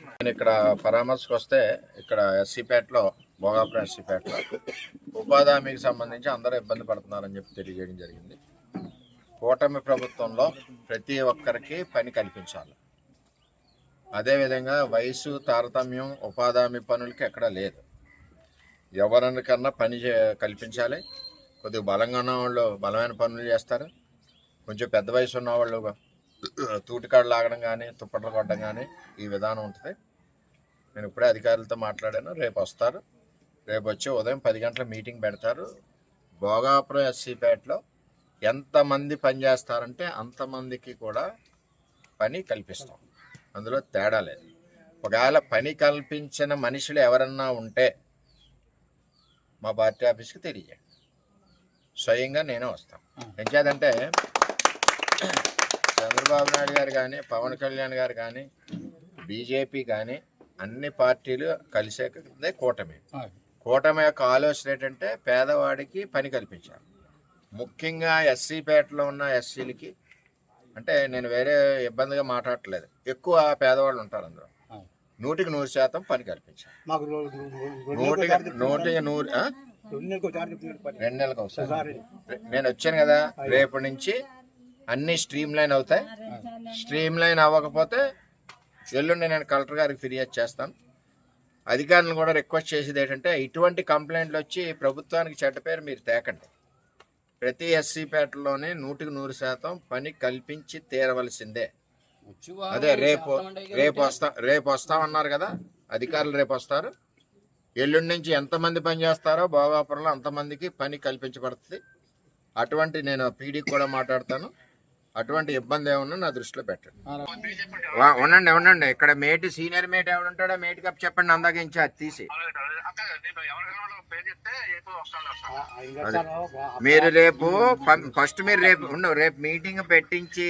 నేను ఇక్కడ పరామర్శకు వస్తే ఇక్కడ ఎస్సీపేటలో భోగాపురం ఎస్సీపేటలో ఉపాధి హామీకి సంబంధించి అందరూ ఇబ్బంది పడుతున్నారని చెప్పి తెలియజేయడం జరిగింది. కూటమి ప్రభుత్వంలో ప్రతి ఒక్కరికి పని కల్పించాలి. అదేవిధంగా వయసు తారతమ్యం ఉపాధి హామీ పనులకి ఎక్కడా లేదు. ఎవరికన్నా పని చే- కల్పించాలి. కొద్దిగా బలంగా ఉన్న వాళ్ళు బలమైన పనులు చేస్తారు. కొంచెం పెద్ద వయసు ఉన్న వాళ్ళు తూటికాడు లాగడం కానీ తుప్పట్లు కొట్టడం కానీ ఈ విధానం ఉంటుంది. నేను ఇప్పుడే అధికారులతో మాట్లాడాను. రేపు వస్తారు. రేపు వచ్చి ఉదయం పది గంటల మీటింగ్ పెడతారు. భోగాపురం ఎస్సీపేటలో ఎంతమంది పని చేస్తారంటే అంతమందికి కూడా పని కల్పిస్తాం. అందులో తేడా లేదు. ఒకవేళ పని కల్పించిన మనుషులు ఎవరన్నా ఉంటే మా పార్టీ ఆఫీస్కి తెలియజేయండి. స్వయంగా నేనే వస్తాను. ఎంచేదంటే చంద్రబాబు నాయుడు గారు కానీ పవన్ కళ్యాణ్ గారు కానీ బీజేపీ కానీ అన్ని పార్టీలు కలిసే కూటమి. కూటమి యొక్క ఆలోచన ఏంటంటే పేదవాడికి పని కల్పించాలి. ముఖ్యంగా ఎస్సీ పేటలో ఉన్న ఎస్సీలకి అంటే నేను వేరే ఇబ్బందిగా మాట్లాడట్లేదు. ఎక్కువ పేదవాళ్ళు ఉంటారు అందులో. నూటికి నూరు శాతం పని కల్పించాలి. నూటికి నూటికి నూరు? రెండు నెలలకు ఒకసారి నేను వచ్చాను కదా రేపు నుంచి అన్ని స్ట్రీమ్ లైన్ అవుతాయి. స్ట్రీమ్ లైన్ అవ్వకపోతే ఎల్లుండి నేను కలెక్టర్ గారికి ఫిర్యాదు చేస్తాను. అధికారులను కూడా రిక్వెస్ట్ చేసేది ఏంటంటే ఇటువంటి కంప్లైంట్లు వచ్చి ప్రభుత్వానికి చెడ్డ పేరు మీరు తేకండి. ప్రతి ఎస్సీ పేటలోనే నూటికి నూరు శాతం పని కల్పించి తీరవలసిందే. అదే రేపు రేపు వస్తా రేపు వస్తామన్నారు కదా అధికారులు రేపు వస్తారు. ఎల్లుండి నుంచి ఎంతమంది పని చేస్తారో భోగాపురంలో అంతమందికి పని కల్పించబడుతుంది. అటువంటి నేను పీడీకి కూడా మాట్లాడతాను. అటువంటి ఇబ్బంది ఏమన్నా నా దృష్టిలో పెట్టండి. వా- ఉండండి ఉండండి. ఇక్కడ మేటి సీనియర్ మేట్ ఎవడు ఉంటాడో మేట్ కప్ చెప్పండి అందాక అది తీసి. మీరు రేపు ఫస్ట్ మీరు రేపు ఉండు రేపు మీటింగ్ పెట్టించి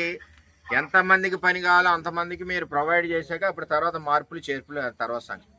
ఎంతమందికి పని కావాలో అంతమందికి మీరు ప్రొవైడ్ చేశాక అప్పుడు తర్వాత మార్పులు చేర్పులు తర్వాత సంగతి.